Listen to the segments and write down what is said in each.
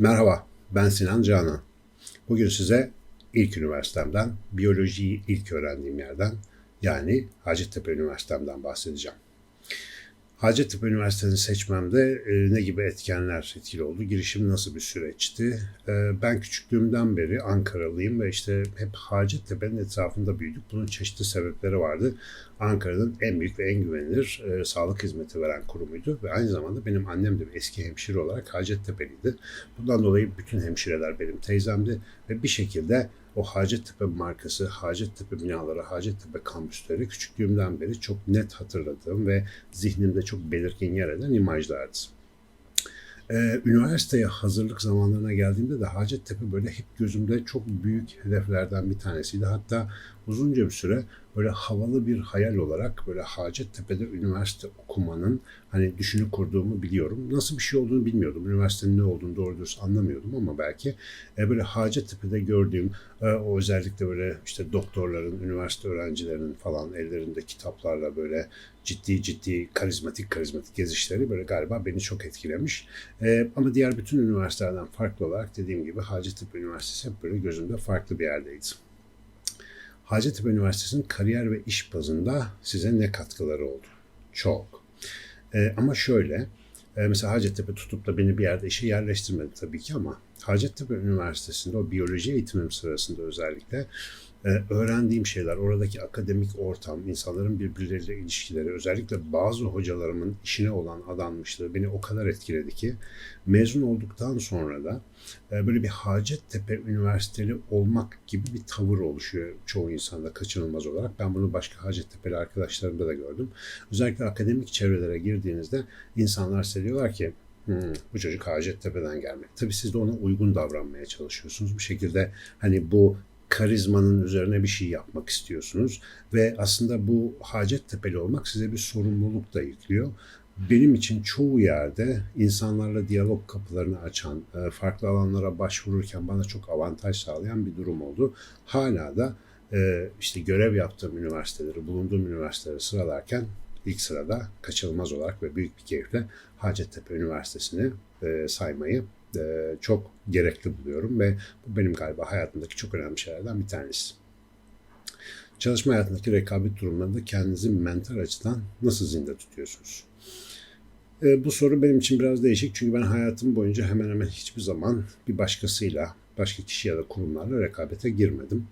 Merhaba, ben Sinan Canan. Bugün size ilk üniversitemden, biyolojiyi ilk öğrendiğim yerden, yani Hacettepe Üniversitemden bahsedeceğim. Hacettepe Üniversitesi'ni seçmemde e, ne gibi etkenler etkili oldu? Girişim nasıl bir süreçti? E, ben küçüklüğümden beri Ankaralıyım ve işte hep Hacettepe'nin etrafında büyüdük. Bunun çeşitli sebepleri vardı. Ankara'nın en büyük ve en güvenilir e, sağlık hizmeti veren kurumuydu ve aynı zamanda benim annem de bir eski hemşire olarak Hacettepe'liydi. Bundan dolayı bütün hemşireler benim teyzemdi ve bir şekilde o Hacettepe markası, Hacettepe binaları, Hacettepe kampüsleri küçüklüğümden beri çok net hatırladığım ve zihnimde çok belirgin yer eden imajlardı. Ee, üniversiteye hazırlık zamanlarına geldiğimde de Hacettepe böyle hep gözümde çok büyük hedeflerden bir tanesiydi. Hatta uzunca bir süre böyle havalı bir hayal olarak böyle Hacettepe'de üniversite okumanın hani düşünü kurduğumu biliyorum. Nasıl bir şey olduğunu bilmiyordum. Üniversitenin ne olduğunu doğru dürüst anlamıyordum ama belki e, böyle Hacettepe'de gördüğüm e, o özellikle böyle işte doktorların, üniversite öğrencilerinin falan ellerinde kitaplarla böyle ciddi ciddi karizmatik karizmatik gezişleri böyle galiba beni çok etkilemiş. E, ama diğer bütün üniversitelerden farklı olarak dediğim gibi Hacettepe Üniversitesi hep böyle gözümde farklı bir yerdeydi. Hacettepe Üniversitesi'nin kariyer ve iş bazında size ne katkıları oldu? Çok. E, ama şöyle, e, mesela Hacettepe tutup da beni bir yerde işe yerleştirmedi tabii ki ama Hacettepe Üniversitesi'nde o biyoloji eğitimim sırasında özellikle e, öğrendiğim şeyler, oradaki akademik ortam, insanların birbirleriyle ilişkileri, özellikle bazı hocalarımın işine olan adanmışlığı beni o kadar etkiledi ki mezun olduktan sonra da e, böyle bir Hacettepe Üniversiteli olmak gibi bir tavır oluşuyor çoğu insanda kaçınılmaz olarak. Ben bunu başka Hacettepe'li arkadaşlarımda da gördüm. Özellikle akademik çevrelere girdiğinizde insanlar size diyorlar ki Hmm, bu çocuk Hacettepe'den gelmek. Tabii siz de ona uygun davranmaya çalışıyorsunuz. Bir şekilde hani bu karizmanın üzerine bir şey yapmak istiyorsunuz ve aslında bu Hacettepe'li olmak size bir sorumluluk da yüklüyor. Benim için çoğu yerde insanlarla diyalog kapılarını açan, e, farklı alanlara başvururken bana çok avantaj sağlayan bir durum oldu. Hala da e, işte görev yaptığım üniversiteleri, bulunduğum üniversiteleri sıralarken ilk sırada kaçınılmaz olarak ve büyük bir keyifle Hacettepe Üniversitesi'ni e, saymayı e, çok gerekli buluyorum ve bu benim galiba hayatımdaki çok önemli şeylerden bir tanesi. Çalışma hayatındaki rekabet durumlarında kendinizi mental açıdan nasıl zinde tutuyorsunuz? E, bu soru benim için biraz değişik çünkü ben hayatım boyunca hemen hemen hiçbir zaman bir başkasıyla başka kişi ya da kurumlarla rekabete girmedim.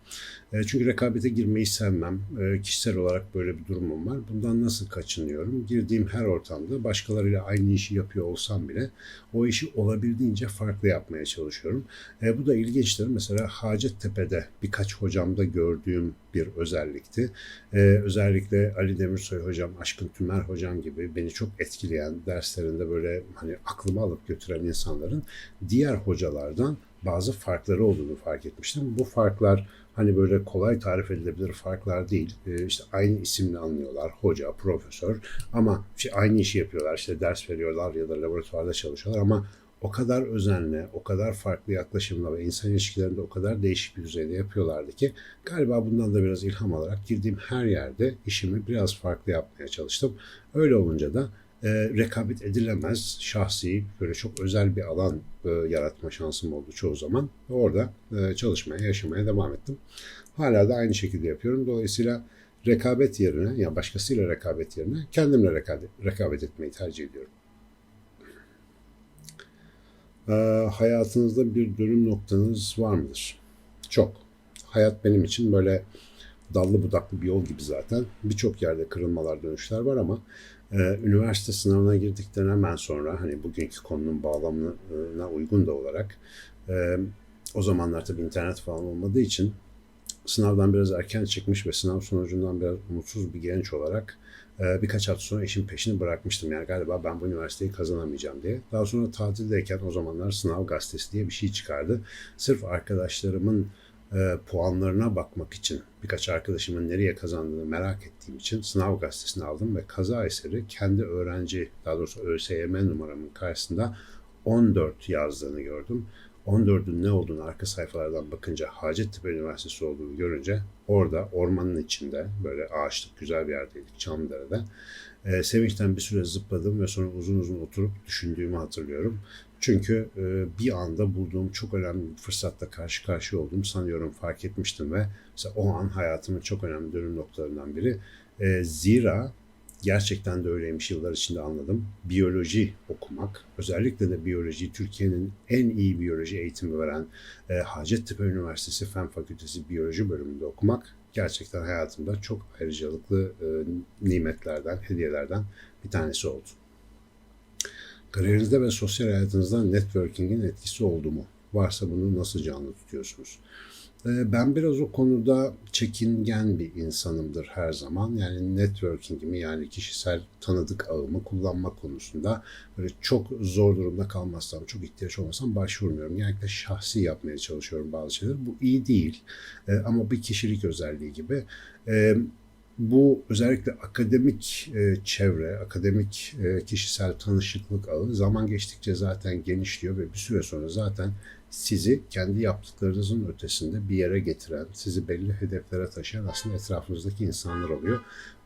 E, çünkü rekabete girmeyi sevmem. E, kişisel olarak böyle bir durumum var. Bundan nasıl kaçınıyorum? Girdiğim her ortamda başkalarıyla aynı işi yapıyor olsam bile o işi olabildiğince farklı yapmaya çalışıyorum. E, bu da ilginçtir. Mesela Hacettepe'de birkaç hocamda gördüğüm bir özellikti. özellikle Ali Demirsoy hocam, Aşkın Tümer hocam gibi beni çok etkileyen derslerinde böyle hani aklıma alıp götüren insanların diğer hocalardan bazı farkları olduğunu fark etmiştim. Bu farklar hani böyle kolay tarif edilebilir farklar değil. E, işte aynı isimle anlıyorlar. Hoca, profesör ama işte aynı işi yapıyorlar. İşte ders veriyorlar ya da laboratuvarda çalışıyorlar ama o kadar özenle, o kadar farklı yaklaşımla ve insan ilişkilerinde o kadar değişik bir düzeyde yapıyorlardı ki galiba bundan da biraz ilham alarak girdiğim her yerde işimi biraz farklı yapmaya çalıştım. Öyle olunca da e, rekabet edilemez şahsi böyle çok özel bir alan e, yaratma şansım oldu çoğu zaman. Orada e, çalışmaya, yaşamaya devam ettim. Hala da aynı şekilde yapıyorum. Dolayısıyla rekabet yerine, yani başkasıyla rekabet yerine kendimle rekabet, rekabet etmeyi tercih ediyorum. E, hayatınızda bir dönüm noktanız var mıdır? Çok. Hayat benim için böyle dallı budaklı bir yol gibi zaten. Birçok yerde kırılmalar, dönüşler var ama e, üniversite sınavına girdikten hemen sonra hani bugünkü konunun bağlamına uygun da olarak e, o zamanlar tabii internet falan olmadığı için sınavdan biraz erken çıkmış ve sınav sonucundan biraz umutsuz bir genç olarak e, birkaç hafta sonra işin peşini bırakmıştım. Yani galiba ben bu üniversiteyi kazanamayacağım diye. Daha sonra tatildeyken o zamanlar sınav gazetesi diye bir şey çıkardı. Sırf arkadaşlarımın e, puanlarına bakmak için birkaç arkadaşımın nereye kazandığını merak ettiğim için sınav gazetesini aldım ve kaza eseri kendi öğrenci daha doğrusu ÖSYM numaramın karşısında 14 yazdığını gördüm. 14'ün ne olduğunu arka sayfalardan bakınca Hacettepe Üniversitesi olduğunu görünce orada ormanın içinde böyle ağaçlık güzel bir yerdeydik Çamlıdere'de. E, sevinçten bir süre zıpladım ve sonra uzun uzun oturup düşündüğümü hatırlıyorum. Çünkü e, bir anda bulduğum çok önemli bir fırsatla karşı karşıya olduğumu sanıyorum fark etmiştim ve mesela o an hayatımın çok önemli dönüm noktalarından biri. E, zira gerçekten de öyleymiş yıllar içinde anladım. Biyoloji okumak, özellikle de biyoloji Türkiye'nin en iyi biyoloji eğitimi veren e, Hacettepe Üniversitesi Fen Fakültesi Biyoloji bölümünde okumak gerçekten hayatımda çok ayrıcalıklı e, nimetlerden, hediyelerden bir tanesi oldu. Kariyerinizde ve sosyal hayatınızda networking'in etkisi oldu mu? Varsa bunu nasıl canlı tutuyorsunuz? Ee, Ben biraz o konuda çekingen bir insanımdır her zaman. Yani networking'imi yani kişisel tanıdık ağımı kullanma konusunda böyle çok zor durumda kalmazsam, çok ihtiyaç olmasam başvurmuyorum. Genellikle şahsi yapmaya çalışıyorum bazı şeyleri. Bu iyi değil Ee, ama bir kişilik özelliği gibi. Ee, bu özellikle akademik e, çevre, akademik e, kişisel tanışıklık ağı zaman geçtikçe zaten genişliyor ve bir süre sonra zaten sizi kendi yaptıklarınızın ötesinde bir yere getiren, sizi belli hedeflere taşıyan aslında etrafınızdaki insanlar oluyor.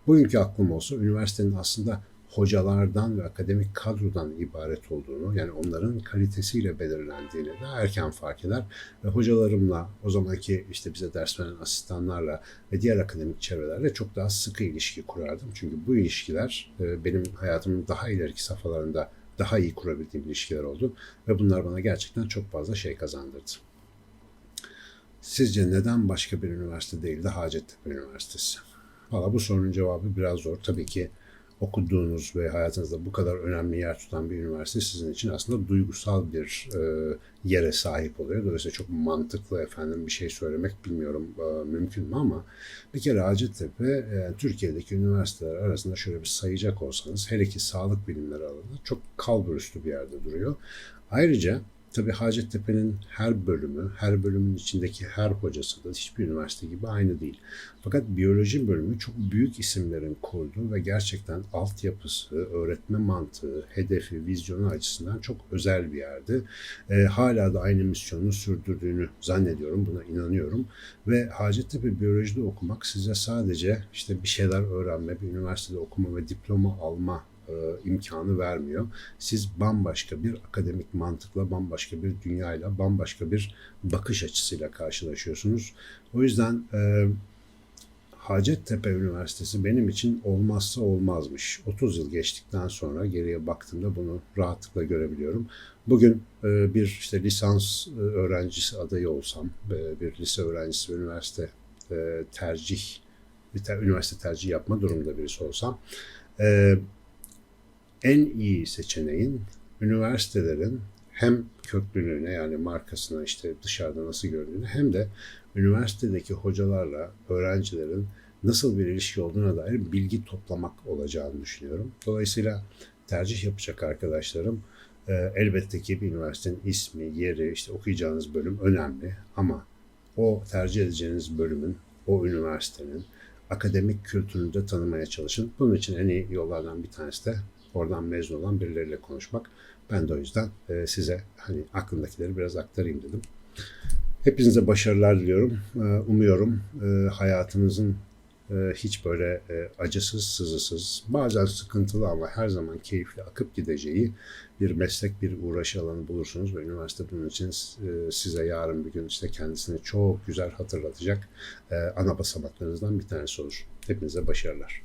Bugünkü aklım olsa üniversitenin aslında hocalardan ve akademik kadrodan ibaret olduğunu, yani onların kalitesiyle belirlendiğini daha erken fark eder ve hocalarımla, o zamanki işte bize ders veren asistanlarla ve diğer akademik çevrelerle çok daha sıkı ilişki kurardım. Çünkü bu ilişkiler e, benim hayatımın daha ileriki safhalarında daha iyi kurabildiğim ilişkiler oldu ve bunlar bana gerçekten çok fazla şey kazandırdı. Sizce neden başka bir üniversite değil de Hacettepe Üniversitesi? Valla bu sorunun cevabı biraz zor. Tabii ki okuduğunuz ve hayatınızda bu kadar önemli yer tutan bir üniversite sizin için aslında duygusal bir e, yere sahip oluyor. Dolayısıyla çok mantıklı efendim bir şey söylemek bilmiyorum e, mümkün mü ama bir kere Hacettepe e, Türkiye'deki üniversiteler arasında şöyle bir sayacak olsanız hele ki sağlık bilimleri alanında çok kalburüstü bir yerde duruyor. Ayrıca Tabii Hacettepe'nin her bölümü, her bölümün içindeki her hocası da hiçbir üniversite gibi aynı değil. Fakat biyoloji bölümü çok büyük isimlerin kurduğu ve gerçekten altyapısı, öğretme mantığı, hedefi, vizyonu açısından çok özel bir yerdi. E, hala da aynı misyonunu sürdürdüğünü zannediyorum, buna inanıyorum. Ve Hacettepe biyolojide okumak size sadece işte bir şeyler öğrenme, bir üniversitede okuma ve diploma alma e, imkanı vermiyor. Siz bambaşka bir akademik mantıkla, bambaşka bir dünyayla, bambaşka bir bakış açısıyla karşılaşıyorsunuz. O yüzden e, Hacettepe Üniversitesi benim için olmazsa olmazmış. 30 yıl geçtikten sonra geriye baktığımda bunu rahatlıkla görebiliyorum. Bugün e, bir işte lisans e, öğrencisi adayı olsam, e, bir lise öğrencisi ve üniversite tercih, bir ter, üniversite tercih yapma durumunda birisi olsam, en iyi seçeneğin üniversitelerin hem köklülüğüne yani markasına işte dışarıda nasıl göründüğünü hem de üniversitedeki hocalarla öğrencilerin nasıl bir ilişki olduğuna dair bilgi toplamak olacağını düşünüyorum. Dolayısıyla tercih yapacak arkadaşlarım e, elbette ki bir üniversitenin ismi, yeri, işte okuyacağınız bölüm önemli ama o tercih edeceğiniz bölümün, o üniversitenin akademik kültürünü de tanımaya çalışın. Bunun için en iyi yollardan bir tanesi de oradan mezun olan birileriyle konuşmak. Ben de o yüzden e, size hani aklımdakileri biraz aktarayım dedim. Hepinize başarılar diliyorum. E, umuyorum e, hayatınızın hiç böyle acısız, sızısız, bazen sıkıntılı ama her zaman keyifli akıp gideceği bir meslek, bir uğraşı alanı bulursunuz ve üniversite bunun için size yarın bir gün işte kendisini çok güzel hatırlatacak ana basamaklarınızdan bir tanesi olur. Hepinize başarılar.